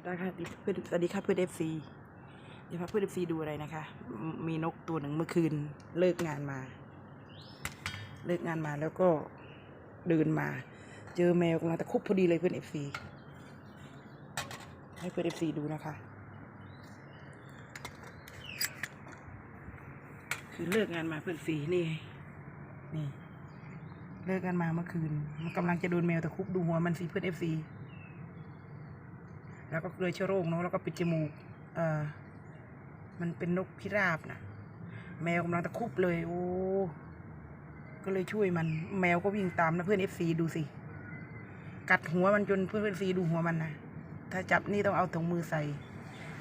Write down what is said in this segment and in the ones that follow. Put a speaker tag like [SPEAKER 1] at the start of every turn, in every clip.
[SPEAKER 1] วัสดีค่ะเพื่อนสวัสดีค่ะเพื่อนเอฟซีเดี๋ยวพาเพื่อนเอฟซีดูอะไรนะคะ มีนกตัวหนึ่งเมื่อคืนเลิกงานมา เลิกงานมาแล้วก็เดินมา เจอแมวกำลังตะคุบพอดีเลยเพื่อนเอฟซีให้เพื่อนเอฟซีดูนะคะ คือเลิกงานมาเพื่อนสีนี่นี่ เลิกกันมาเมื่อคืนมันกำลังจะโดนแมวตะคุบดูหัวมันสิเพื่อนเอฟซี แล้วก็เลยเชื้อโรคเนาะแล้วก็ปิดจมูกเอ่อมันเป็นนกพิราบนะแมวกำลังตะคุบเลย โอ้ก็เลยช่วยมัน แมวก็วิ่งตามนะเพื่อนเอฟซีดูสิ กัดหัวมันจนเพื่อนเอฟซีดูหัวมันนะถ้าจับนี่ต้องเอาถุงมือใส่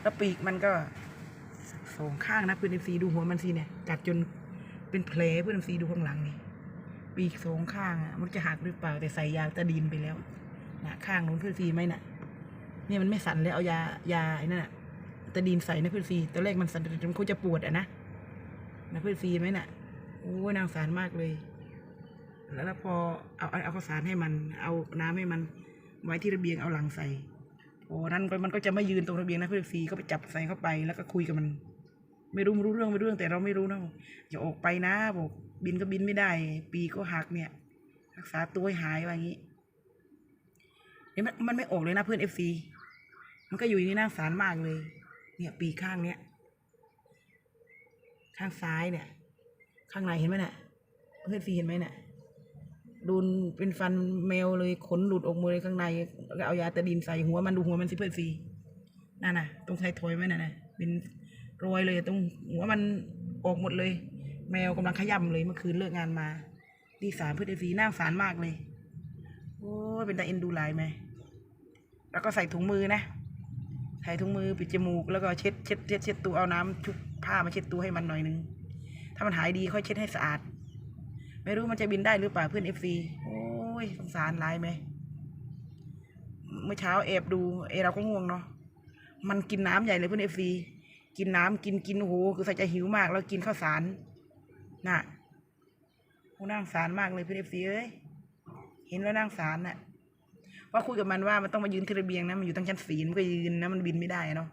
[SPEAKER 1] แล้วปีกมันก็สองข้างนะเพื่อนเอฟซีดูหัวมันสิเนี่ย กัดจนเป็นแผลเพื่อนเอฟซีดูข้างหลังนี่ปีกสองข้างอะมันจะหักหรือเปล่าแต่ใส่ยาตะดินไปแล้วนะข้างนู้นเพื่อนซีไหมน่ะ เนี่ยมันไม่สั่นเลยเอายายาไอ้นั่นน่ะตะดีนใส่นะเพื่อนฟรีตอนแรกมันสั่นจนเขาจะปวดอะนะนะเพื่อนฟรีไหมน่ะโอ้ยนางสารมากเลย แล้วพอเอาเอาข้าวสารให้มัน เอาน้ำให้มันไว้ที่ระเบียงเอาหลังใส่โอ้นั้นมันก็จะไม่ยืนตรงระเบียงนะเพื่อนฟรีก็ไปจับใส่เข้าไปแล้วก็คุยกับมัน ไม่รู้ไม่รู้เรื่องไม่รู้เรื่องแต่เราไม่รู้นะอย่าออกไปนะบอกบินก็บินไม่ได้ ปีก็หักเนี่ย รักษาตัวให้หายว่างี้เนี่ยมันมันไม่ออกเลยนะเพื่อนเอฟซี มันก็อยู่ในน่าสารมากเลย เนี่ยปีข้างเนี้ย ข้างซ้ายเนี่ย ข้างในเห็นไหมน่ะเพื่อนซีเห็นไหมน่ะโดนเป็นฟันแมวเลยขนหลุดออกมาเลยข้างในแล้วเอายาตะดินใส่หัวมันดูหัวมันสิเพื่อนซีนั่นน่ะตรงไทยทอยไหมน่ะน่ะเป็นรอยเลยตรงหัวมันออกหมดเลย แมวกำลังขย้ำเลยเมื่อคืนเลิกงานมาดีสารเพื่อนซีน่าสงสารมากเลยโอ้เป็นตาเอ็นดูลายไหมแล้วก็ใส่ถุงมือนะ ใส่ถุงมือปิดจมูกแล้วก็เช็ดเช็ดเช็ดเช็ดตัวเอาน้ำชุบผ้ามาเช็ดตัวให้มันหน่อยนึง ถ้ามันหายดีค่อยเช็ดให้สะอาด ไม่รู้มันจะบินได้หรือเปล่าเพื่อนเอฟซีโอ้ยสงสารลายไหม เมื่อเช้าแอบดูเอเราก็ง่วงเนาะ มันกินน้ำใหญ่เลยเพื่อนเอฟซีกินน้ำกินกินโอ้โหคือใส่ใจหิวมาก แล้วกินข้าวสารน่ะโอ้น่างสารมากเลยเพื่อนเอฟซีเอ้ย เห็นแล้วน่างสารน่ะ ว่าคุยกับมันว่ามันต้องมายืนที่ระเบียงนะมันอยู่ตั้งชั้นสีมันก็ยืนนะมันบินไม่ได้อะเนาะ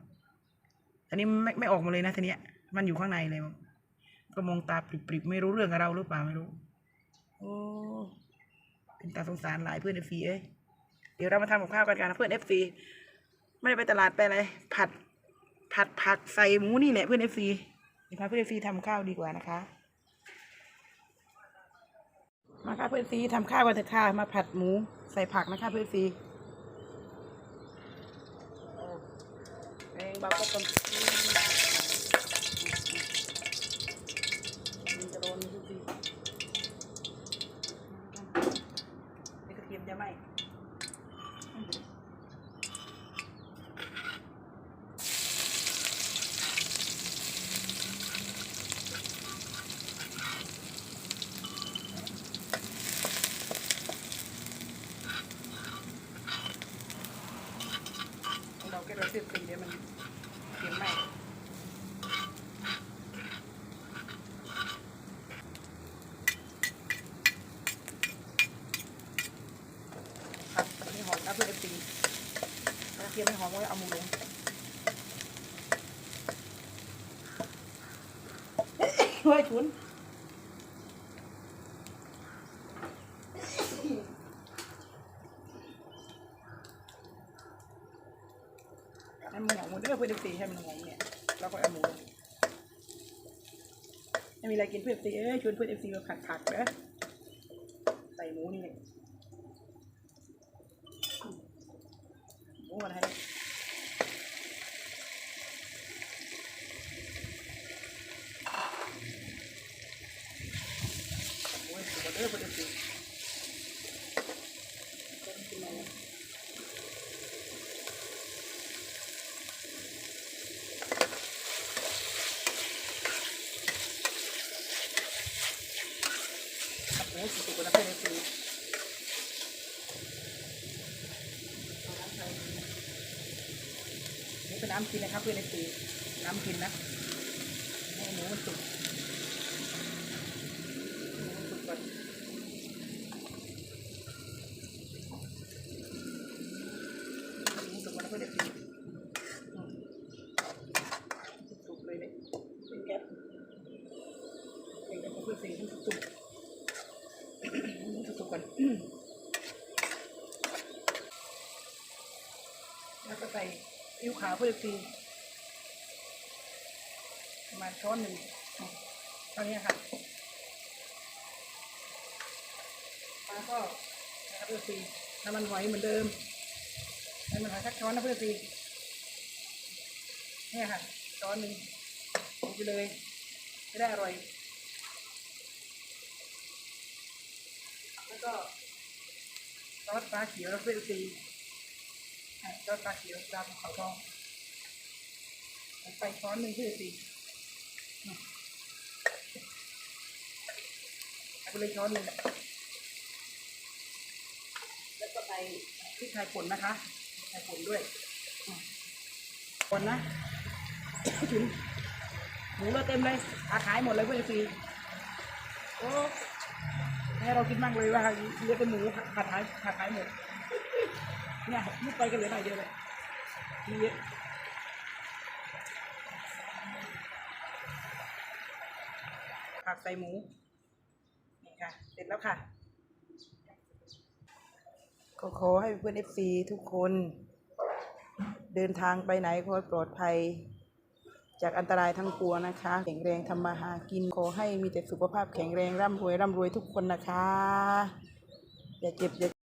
[SPEAKER 1] ตอนนี้ไม่ไม่ออกมาเลยนะทีเนี้ย มันอยู่ข้างในเลยก็มองตาปริบๆไม่รู้เรื่องกับเราหรือเปล่าไม่รู้ โอ้เป็นตาสงสารหลายเพื่อนเอฟซีเอ้ยเดี๋ยวเรามาทำกับข้าวกันกันนะเพื่อนเอฟซีไม่ได้ไปตลาดไปอะไรผัดผัดผักใส่หมูนี่แหละเพื่อนเอฟซีเดี๋ยวพาเพื่อนเอฟซีทำข้าวดีกว่านะคะ มาค่ะเพื่อนซีทำข้าวกันเถอะค่ะมาผัดหมูใส่ผักนะคะเพื่อนซีแรงเบาก็ต้นมันจะโดนเพื่อนซีนี่กระเทียมจะไหมเราแค่เราเสียบสีเดี๋ยวมันเทียมไหมผัดให้หอมนะเพื่อนซีถ้าเทียมไม่หอมก็เอาหมูลงเฮ้ยชุนให้มันหอมหมดเด้อเพื่อนตีให้มันหอมเนี่ยแล้วก็เอาหมูลงไม่มีอะไรกินเพื่อนตีเอ้ยชวนเพื่อนเอฟซีมาผัดผักเด้อใส่หมูนี่ เลยหมูมาใน้ำกินนะครับเพื่อนในปีน้ำกินนะให้หมูมันสุกสุกก่อสุกก่อนนะเพื่อนในปีสุกเลยเนี่ยเป็นแก๊สเป็นแก๊สเพื่อนสีมันสุก อิ้วขาวเพื่อซีประมาณช้อนหนึ่งเท่านี้ค่ะแล้วก็นะครับเพื่อซีน้ำมันหอยเหมือนเดิมน้ำมันหอยสักช้อนนะเพื่อซีเนี่ยค่ะช้อนหนึ่งลงไปเลยจะได้อร่อย แล้วก็ซอสปลาเขียวแล้วเพื่อซี อะซอสปลาเขียวตามเขาทองใส่ไปช้อนหนึ่งเพื่อซีอืมเอาไปเลยช้อนหนึ่งแล้วก็ไปพริกไทยป่นนะคะไทยป่นด้วยอืมป่นนะถึงหมูเราเต็มเลยอาขายหมดเลยเพื่อซีโอ้ให้เราคิดมากเลยว่าเลือแต่หมูขาดขายขาดขายหมด เนี่ยมุกไปกันเหลือหน่อยเดียวเลยมีเยอะผักใส่หมู นี่ค่ะ เสร็จแล้วค่ะ ก็ขอให้เพื่อนเอฟซีทุกคน เดินทางไปไหนขอปลอดภัย จากอันตรายทั้งปวงนะคะ แข็งแรงทำมาหากิน ขอให้มีแต่สุขภาพแข็งแรงร่ำรวยร่ำรวยทุกคนนะคะ อย่าเจ็บอย่า